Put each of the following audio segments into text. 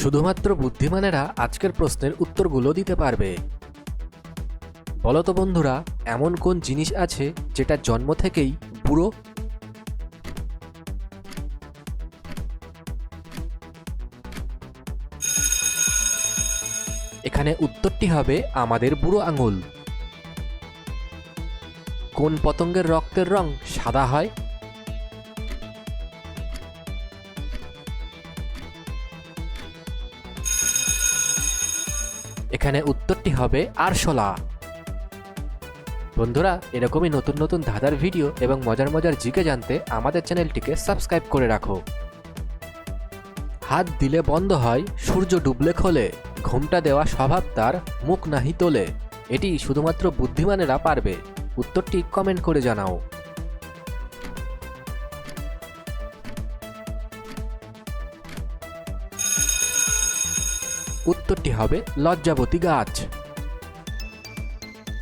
শুধুমাত্র বুদ্ধিমানেরা আজকের প্রশ্নের উত্তরগুলো দিতে পারবে। বলো তো বন্ধুরা, এমন কোন জিনিস আছে যেটা জন্ম থেকেই বুড়ো? এখানে উত্তরটি হবে আমাদের বুড়ো আঙুল। কোন পতঙ্গের রক্তের রং সাদা হয়? এখানে উত্তরটি হবে আরশোলা। বন্ধুরা, এরকমই নতুন নতুন ধাঁধার ভিডিও এবং মজার মজার জিকে জানতে আমাদের চ্যানেলটিকে সাবস্ক্রাইব করে রাখো। হাত দিলে বন্ধ হয়, সূর্য ডুবলে খোলে, ঘুমটা দেওয়া স্বভাব তার মুখ নাহি তোলে। এটি শুধুমাত্র বুদ্ধিমানেরা পারবে। উত্তরটি কমেন্ট করে জানাও। উত্তরটি হবে লজ্জাবতী গাছ।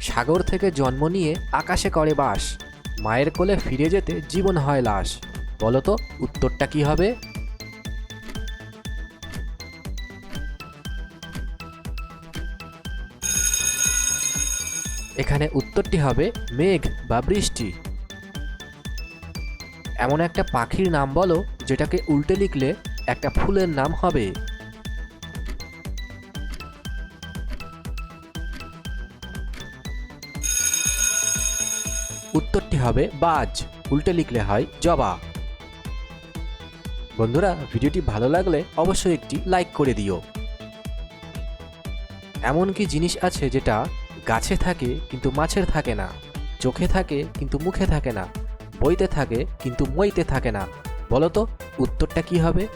সাগর থেকে জন্ম নিয়ে আকাশে করে বাস। মায়ের কোলে ফিরে যেতে জীবন হয় লাশ। বলতো উত্তরটা কি হবে? এখানে উত্তরটি হবে মেঘ বা বৃষ্টি। এমন একটা পাখির নাম বলো, যেটাকে উল্টে লিখলে একটা ফুলের নাম হবে। উত্তরটি হবে বাজ। উল্টে লিখলে হয় জবা। বন্ধুরা, ভিডিওটি ভালো লাগলে অবশ্যই একটি লাইক করে দিও। এমন কি জিনিস আছে যেটা গাছে থাকে কিন্তু মাছের থাকে না, চোখে থাকে কিন্তু মুখে থাকে না, বইতে থাকে কিন্তু মইতে থাকে না। বলো তো, উত্তরটা কি হবে?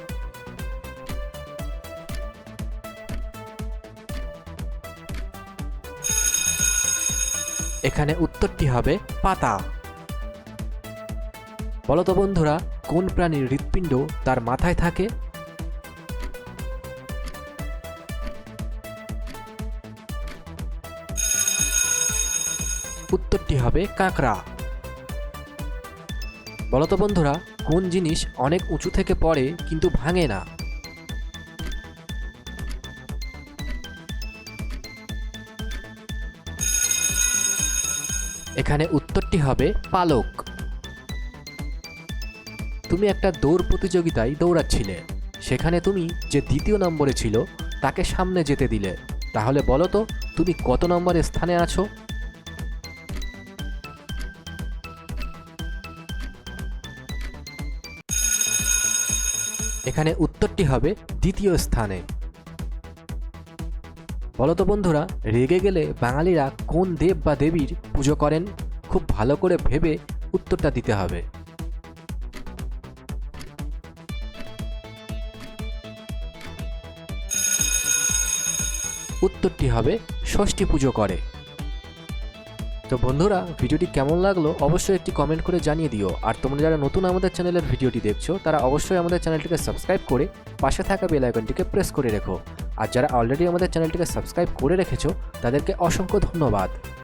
এখানে উত্তরটি হবে পাতা। বলো তো বন্ধুরা, কোন প্রাণীর হৃৎপিণ্ড তার মাথায় থাকে? উত্তরটি হবে কাঁকড়া। বলো তো বন্ধুরা, কোন জিনিস অনেক উঁচু থেকে পড়ে কিন্তু ভাঙে না? এখানে উত্তরটি হবে পালক। তুমি একটা দৌড় প্রতিযোগিতায় দৌড়াচ্ছিলে। সেখানে তুমি যে দ্বিতীয় নম্বরে ছিল, তাকে সামনে যেতে দিলে। তাহলে বলো তো, তুমি কত নম্বরের স্থানে আছো? এখানে উত্তরটি হবে দ্বিতীয় স্থানে। বলো তো বন্ধুরা, রেগে গেলে বাঙালিরা কোন দেব বা দেবীর পুজো করেন? খুব ভালো করে ভেবে উত্তরটা দিতে হবে। উত্তরটি হবে, ষষ্ঠী পুজো করে। তো বন্ধুরা, ভিডিওটি কেমন লাগল অবশ্যই একটি কমেন্ট করে জানিয়ে দিও। আর তোমরা যারা নতুন আমাদের চ্যানেলের ভিডিওটি দেখছ, তারা অবশ্যই আমাদের চ্যানেলটিকে সাবস্ক্রাইব করে পাশে থাকা বেল আইকনটিকে প্রেস করে রেখো। আর যারা অলরেডি আমাদের চ্যানেলটিকে সাবস্ক্রাইব করে রেখেছো তাদেরকে অসংখ্য ধন্যবাদ।